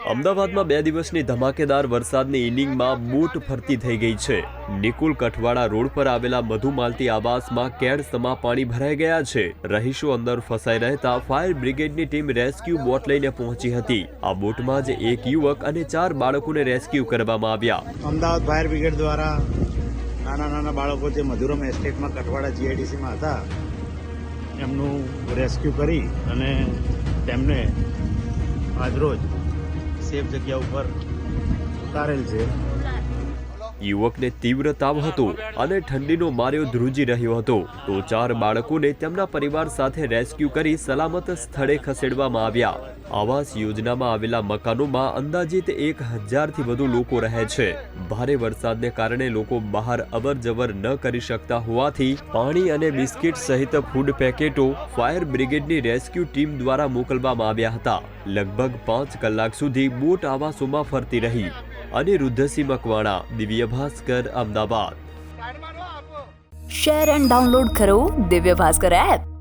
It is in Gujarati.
અમદાવાદમાં બે દિવસની ધમાકેદાર વરસાદની ઇનિંગમાં બૂટ ફરતી થઈ ગઈ છે. નિકુલ કઠવાડા રોડ પર આવેલા મધુમાલતી આવાસમાં કેડ સમા પાણી ભરાઈ ગયા છે. રહીશો અંદર ફસાઈ રહેતા ફાયર બ્રિગેડની ટીમ રેસ્ક્યુ બોટ લઈને પહોંચી હતી. આ બોટમાં જ એક યુવક અને ચાર બાળકોને રેસ્ક્યુ કરવામાં આવ્યા. અમદાવાદ ફાયર બ્રિગેડ દ્વારા નાના નાના બાળકો જે મધુરમ એસ્ટેટમાં કઠવાડા જીઆઈડીસીમાં હતા, એમનું રેસ્ક્યુ કરી અને તેમને આજરોજ સેફ જગ્યા ઉપર ઉતારેલ છે. યુવકને તીવ્ર તાવ હતો અને ઠંડીનો માર્યો ધ્રુજી રહ્યો હતો. તો ચાર બાળકોને તેમના પરિવાર સાથે રેસ્ક્યુ કરી સલામત સ્થળે ખસેડવામાં આવ્યા. આવાસ યોજનામાં આવેલા મકાનોમાં અંદાજિત એક હજારથી વધુ લોકો રહે છે. ભારે વરસાદને કારણે લોકો બહાર અવર જવર ન કરી શકતા હોવાથી પાણી અને બિસ્કિટ સહિત ફૂડ પેકેટો ફાયર બ્રિગેડની રેસ્ક્યુ ટીમ દ્વારા મોકલવામાં આવ્યા હતા. લગભગ પાંચ કલાક સુધી બોટ આવાસોમાં ફરતી રહી. Aniruddhsinh Makwana Divya Bhaskar Ahmedabad. Share and download કરો દિવ્ય ભાસ્કર એપ